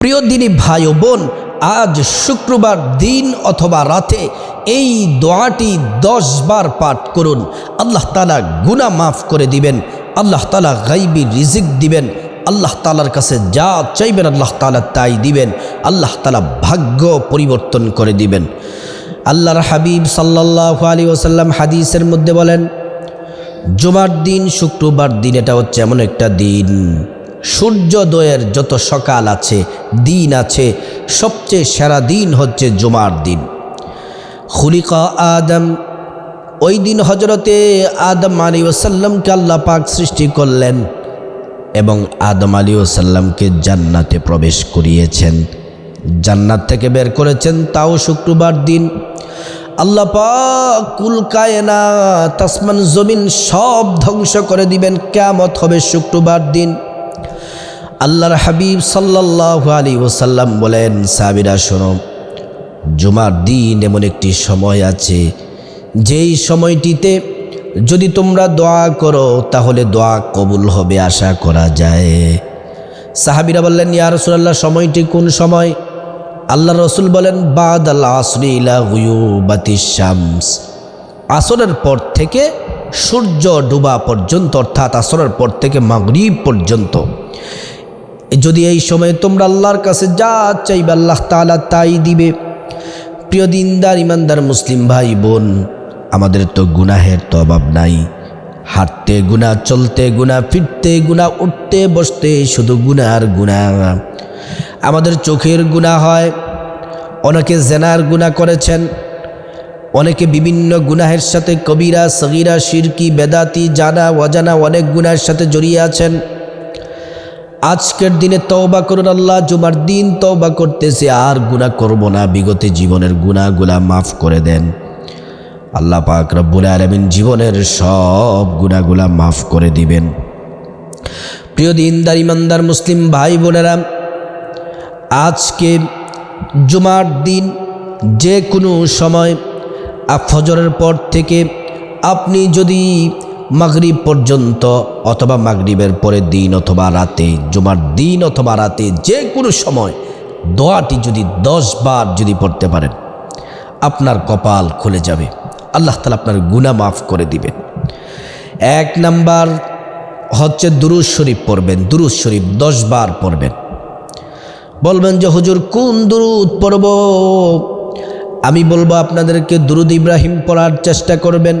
প্রিয় দিনী ভাই বোন, আজ শুক্রবার দিন অথবা রাতে এই দোয়াটি দশ বার পাঠ করুন। আল্লাহ তালা গুণা মাফ করে দিবেন, আল্লাহ তালা গাইবি রিজিক দিবেন, আল্লাহ তালার কাছে যা চাইবেন আল্লাহ তালা তাই দিবেন, আল্লাহ তালা ভাগ্য পরিবর্তন করে দিবেন। আল্লাহর হাবিব সাল্লাহ আলী ওসাল্লাম হাদিসের মধ্যে বলেন, জুমার দিন, শুক্রবার দিন, এটা হচ্ছে এমন একটা দিন। সূর্যোদয়ের যত সকাল আছে, দিন আছে, সবচেয়ে সেরা দিন হচ্ছে জুমার দিন। খুলিকা আদম, ওই দিন হজরতে আদম আলী ওসাল্লামকে আল্লাহ পাক সৃষ্টি করলেন এবং আদম আলী ওসাল্লামকে জান্নাতে প্রবেশ করিয়েছেন। জান্নাত থেকে বের করেছেন তাও শুক্রবার দিন। আল্লাহ কুল কায়না তাসমান জমিন সব ধ্বংস করে দিবেন। কেমত হবে শুক্রবার দিন। আল্লাহর হাবিব সাল্লাহ আলী ওসাল্লাম বলেন সাবিরা শোনো, জুমার দিন এমন একটি সময় আছে, যেই সময়টিতে যদি তোমরা দোয়া করো, তাহলে দোয়া কবুল হবে আশা করা যায়। সাহাবিরা বললেন, ইয়া রসুল্লাহ সময়টি কোন সময়? আল্লাহ রসুল বলেন বাদ আল্লাহ শামস। আসরের পর থেকে সূর্য ডুবা পর্যন্ত, অর্থাৎ আসরের পর থেকে মাগরিব পর্যন্ত যদি এই সময় তোমরা আল্লাহর কাছে যা চাইবে, আল্লাহ তালা তাই দিবে। প্রিয় দিনদার ইমানদার মুসলিম ভাই, বোন, আমাদের তো গুনাহের তো অভাব নাই। হাঁটতে গুণা চলতে গুণা ফিরতে গুণা উঠতে বসতে শুধু গুণা আর গুণা আমাদের চোখের গুণা হয়, অনেকে জেনার গুণা করেছেন, অনেকে বিভিন্ন গুনাহের সাথে কবিরা, সগিরা শিরকি বেদাতি, জানা, অজানা অনেক গুনাহের সাথে জড়িয়ে আছেন। আজকের দিনে তওবা করুন আল্লাহ, জুমার দিন তওবা করতেছে, আর গুণা করব না। বিগত জীবনের গুণাগুলা মাফ করে দেন। আল্লাহ পাক রব্বুল আলমিন জীবনের সব গুণাগুলা মাফ করে দিবেন। প্রিয় দিনদার, ইমানদার, মুসলিম ভাই বোনেরা, আজকে জুমার দিন যে কোনো সময় ফজরের পর থেকে আপনি যদি মাগরিব পর্যন্ত অথবা মাগরিবের পরের দিন অথবা রাতে, জুমার দিন অথবা রাতে যে কোনো সময় দোয়াটি যদি দশ বার যদি পড়তে পারেন, আপনার কপাল খুলে যাবে। আল্লাহ তালা আপনার গুণা মাফ করে দিবেন। এক নাম্বার হচ্ছে দুরুজ শরীফ পড়বেন দুরুজ শরীফ দশ বার পড়বেন। বলবেন যে, হুজুর, কোন দুরুদ পড়ব? আমি বলব, আপনাদেরকে দুরুদ ইব্রাহিম পড়ার চেষ্টা করবেন।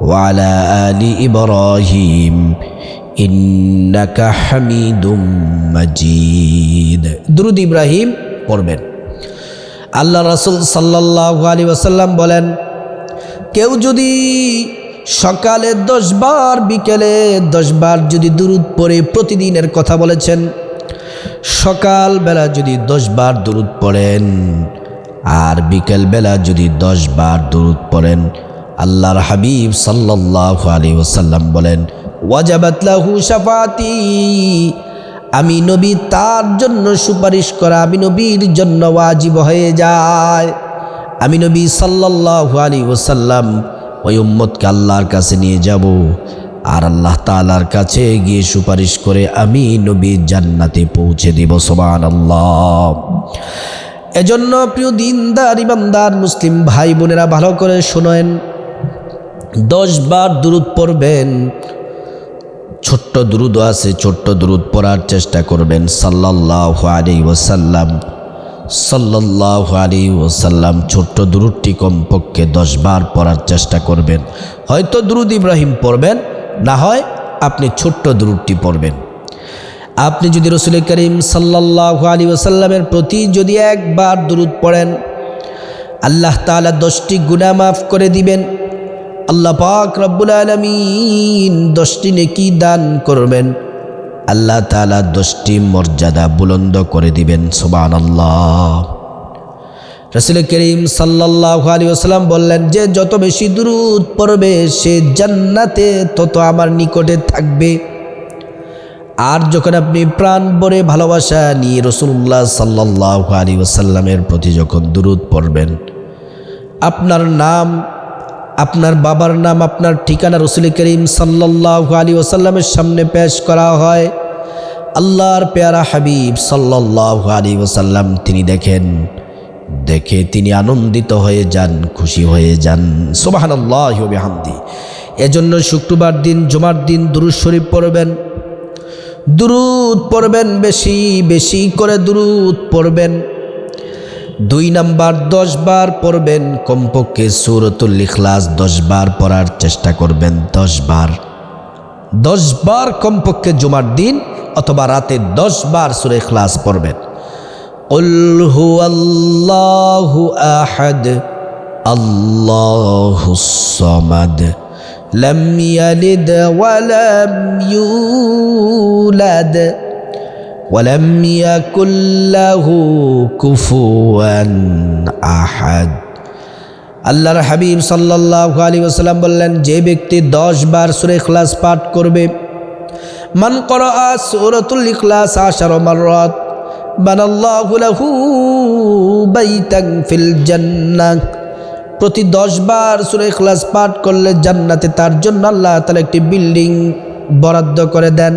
وعلى آل إبراهيم إنك حميد مجيد درود ইব্রাহিম পড়বেন আল্লাহ রাসূল সাল্লাল্লাহু আলাইহি ওয়াসাল্লাম বলেন কেউ যদি সকালে দশ বার বিকেলে দশ বার যদি দুরুদ পড়ে প্রতিদিনের কথা বলেছেন সকাল বেলা যদি দশ বার দুরুদ পড়েন আর বিকেল বেলা যদি দশ বার দুরুদ পড়েন আল্লাহর হাবিব সাল্লাহ আলী ওসাল্লাম বলেন ওয়াজাবাতলাহু সাফাতি আমি নবী তার জন্য সুপারিশ করা, আমি নবীর জন্য ওয়াজিব হয়ে যায়। আমি নবী সাল্লাহ আলী ওসাল্লাম ওই উম্মতকে আল্লাহর কাছে নিয়ে যাব আর আল্লাহ তালার কাছে গিয়ে সুপারিশ করে আমি নবী জান্নাতে পৌঁছে দিব সোমান আল্লাহ এজন্য প্রিয় দিনদার, ইমানদার, মুসলিম ভাই বোনেরা ভালো করে শোনেন দশ বার দুরুদ পড়বেন। ছোট্ট দুরুদ আছে, ছোট্ট দুরুদ পড়ার চেষ্টা করবেন। সাল্লাহ আলী ওসাল্লাম সাল্লাহ আলী ওসাল্লাম ছোট্ট দুরুদটি কমপক্ষে দশ বার পড়ার চেষ্টা করবেন। হয়তো দুরুদ ইব্রাহিম পড়বেন, না হয় আপনি ছোট্ট দুরুদটি পড়বেন। আপনি যদি রসুল করিম সাল্লাহ আলী ওসাল্লামের প্রতি যদি একবার দুরুদ পড়েন, আল্লাহ তালা দশটি গুণা মাফ করে দিবেন। আল্লাহ পাক রব্বুল আলমিন দশটি নেকি দান করবেন। আল্লাহ তালা দশটি মর্যাদা বুলন্দ করে দিবেন সুবান আল্লাহ রসুল করিম সাল্লাহ আলী আসসালাম বললেন, যে যত বেশি দূরত পড়বে, সে জান্নাতে তত আমার নিকটে থাকবে। আর যখন আপনি প্রাণ ভরে ভালোবাসা নিয়ে রসুল্লাহ সাল্লাহ আলী ওসাল্লামের প্রতি যখন দূরত পড়বেন, আপনার নাম আপনার বাবার নাম আপনার ঠিকানা রসুল করিম সাল্লাহ আলী ওসাল্লামের সামনে পেশ করা হয়। আল্লাহর পেয়ারা হাবিব সাল্লাহ আলী ওসাল্লাম তিনি দেখেন, দেখে তিনি আনন্দিত হয়ে যান, খুশি হয়ে যান। সোবাহান আল্লাহ এজন্য শুক্রবার দিন, জুমার দিন দুরুদ শরীফ পড়বেন। দুরুদ পড়বেন বেশি বেশি করে দুরুদ পড়বেন। দুই নাম্বার দশ বার পড়বেন কমপক্ষে সুরতুল ইখলাস দশ বার পড়ার চেষ্টা করবেন দশ বার দশ বার কমপক্ষে জুমার দিন অথবা রাতে দশ বার সুরে ইখলাস পড়বেন قل هو الله أحد الله الصمد لم يلد ولم يولد ولم يكن له كفوا أحد আল্লাহর হাবিব সাল্লাহ আলী ওসাল্লাম বললেন যে ব্যক্তি দশ বার সুরে খ্লাস পাঠ করবে মান কর সুরতুল ইখলাস আশার মাররাত বানাল্লাহু লাহু বাইতান ফিল জান্নাহ প্রতি দশ বার সুরে ইখলাস পাঠ করলে জান্নাতে তার জন্য আল্লাহ তাআলা একটি বিল্ডিং বরাদ্দ করে দেন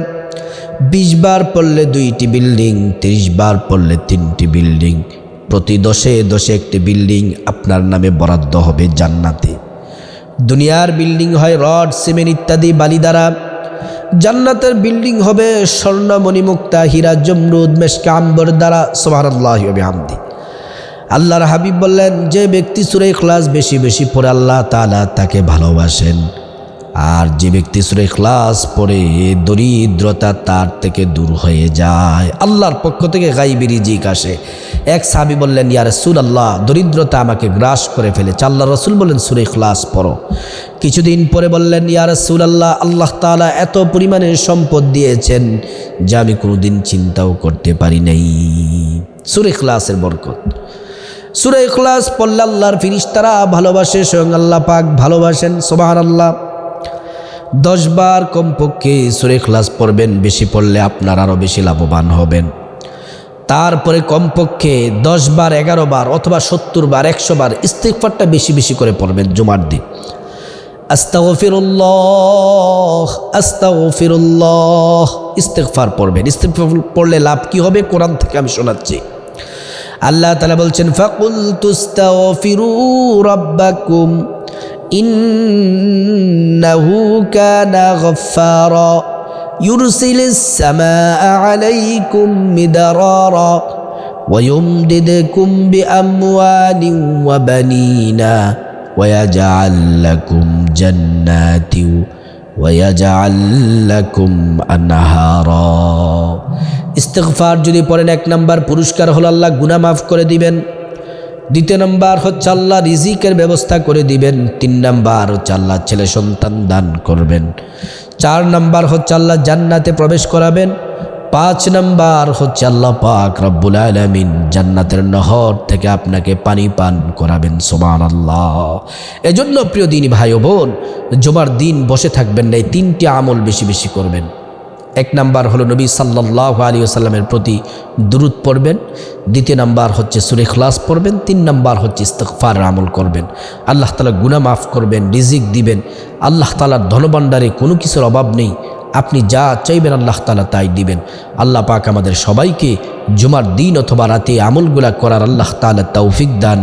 বিশ বার পড়লে দুইটি বিল্ডিং, তিরিশ বার পড়লে তিনটি বিল্ডিং। প্রতি দশে দশে একটি বিল্ডিং আপনার নামে বরাদ্দ হবে জান্নাতে। দুনিয়ার বিল্ডিং হয় রড, সিমেন্ট ইত্যাদি বালি দ্বারা। জান্নাতের বিল্ডিং হবে স্বর্ণ মণিমুক্তা, হীরা, জমরুদ, মেশকা, আম্বর দ্বারা সোহারাল্লাহ আল্লাহর হাবিব বললেন, যে ব্যক্তি সুরে ক্লাস বেশি বেশি পড়ে আল্লাহ তালা তাকে ভালোবাসেন। আর যে ব্যক্তি সুরে ক্লাস পড়ে দরিদ্রতা তার থেকে দূর হয়ে যায়। আল্লাহর পক্ষ থেকে গাইবি রিজিক আসে। এক সাবি বললেন, ইয়া রসুল আল্লাহ দরিদ্রতা আমাকে গ্রাস করে ফেলেছে। আল্লাহ রসুল বললেন, সুরে ক্লাস পড়ো। কিছুদিন পরে বললেন, ইয়া রসুল আল্লাহ আল্লাহ তালা এত পরিমাণে সম্পদ দিয়েছেন যা আমি কোনোদিন চিন্তাও করতে পারি নাই। সুরে ক্লাসের বরকত। সুরে খ্লাস পড়লে আল্লাহর ফিরিস্তারা ভালোবাসে, স্বয়ং আল্লাহ পাক ভালোবাসেন সোবাহান আল্লাহ দশ বার কমপক্ষে সুরে ইখলাস পড়বেন, বেশি পড়লে আপনার আরও বেশি লাভবান হবেন। তারপরে কমপক্ষে দশ বার এগারো বার অথবা সত্তর বার একশো বার ইস্তেকফারটা বেশি বেশি করে পড়বেন জুমার দিন। আস্তাগফিরুল্লাহ আস্তাগফিরুল্লাহ ইস্তেকফার পড়বেন। ইস্তেকফার পড়লে লাভ কি হবে? কোরআন থেকে আমি শোনাচ্ছি। আল্লাহ তালা বলছেন ফাকুল তুস্তাগফিরু রাব্বাকুম। ইন্নাহু কানা গফফারা ইউরসিলিস সামাআ আলাইকুম মিদরারা ويمددكم بأموال وبنين ويجعل لكم جنات ويجعل لكم أنهارا ইস্তেগফার যদি পড়েন এক নাম্বার পুরস্কার হলো আল্লাহ গুনাহ মাফ করে দিবেন দ্বিতীয় নাম্বার হচ্ছে আল্লাহ রিজিকের ব্যবস্থা করে দিবেন। তিন নাম্বার হচ্ছে আল্লাহ ছেলে সন্তান দান করবেন। চার নাম্বার হচ্ছে আল্লাহ জান্নাতে প্রবেশ করাবেন। পাঁচ নাম্বার হচ্ছে আল্লাহ পাক রব্বুল আলমিন জান্নাতের নহর থেকে আপনাকে পানি পান করাবেন সোমান আল্লাহ এজন্য প্রিয় দিন ভাই বোন, জমার দিন বসে থাকবেন না, এই তিনটি আমল বেশি বেশি করবেন। এক নাম্বার হলো নবী সাল্লাহ আলী আসাল্লামের প্রতি দূরত পড়বেন। দ্বিতীয় নাম্বার হচ্ছে সুরে খ্লাস পড়বেন। তিন নাম্বার হচ্ছে ইস্তফার আমল করবেন। আল্লাহ তালা গুনা মাফ করবেন, রিজিক দিবেন। আল্লাহ তালার ধনভাণ্ডারে কোনো কিছুর অভাব নেই। আপনি যা চাইবেন আল্লাহ তালা তাই দিবেন। আল্লাহ পাক আমাদের সবাইকে জুমার দিন অথবা রাতে আমলগুলা করার আল্লাহ তালা তৌফিক দান